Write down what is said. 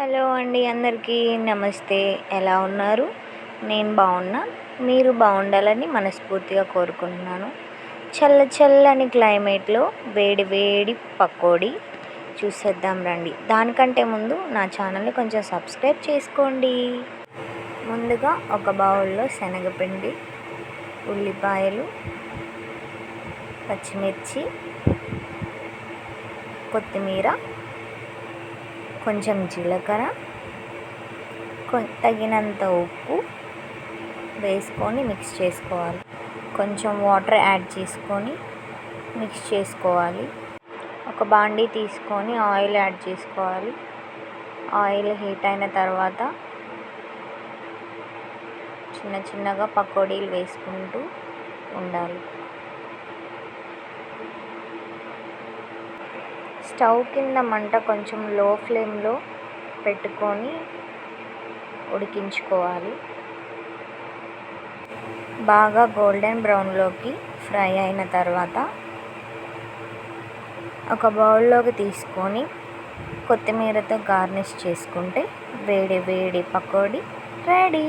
Hello అండి అందరికీ నమస్తే. ఎలా ఉన్నారు? నేను బాగున్నా. మీరు బాగుండాలని మనస్ఫూర్తిగా కోరుకుంటున్నాను. చల్ల చల్లని క్లైమేట్లో వేడి వేడి పకోడీ చూసేద్దాం రండి. దానికంటే ముందు నా ఛానల్ని కొంచెం సబ్స్క్రైబ్ చేసుకోండి. ముందుగా ఒక బౌల్లో శనగపిండి ఉల్లిపాయలు పచ్చిమిర్చి కొత్తిమీర కొంచెం జీలకర్ర తగినంత ఉప్పు వేసుకొని మిక్స్ చేసుకోవాలి. కొంచెం వాటర్ యాడ్ చేసుకొని మిక్స్ చేసుకోవాలి. ఒక బాండీ తీసుకొని ఆయిల్ యాడ్ చేసుకోవాలి. ఆయిల్ హీట్ అయిన తర్వాత చిన్న చిన్నగా పకోడీలు వేసుకుంటూ ఉండాలి. స్టవ్ కింద మంట కొంచెం లో ఫ్లేమ్లో పెట్టుకొని ఉడికించుకోవాలి. బాగా గోల్డెన్ బ్రౌన్లోకి ఫ్రై అయిన తర్వాత ఒక బౌల్లోకి తీసుకొని కొత్తిమీరతో గార్నిష్ చేసుకుంటే వేడి వేడి పకోడీ రెడీ.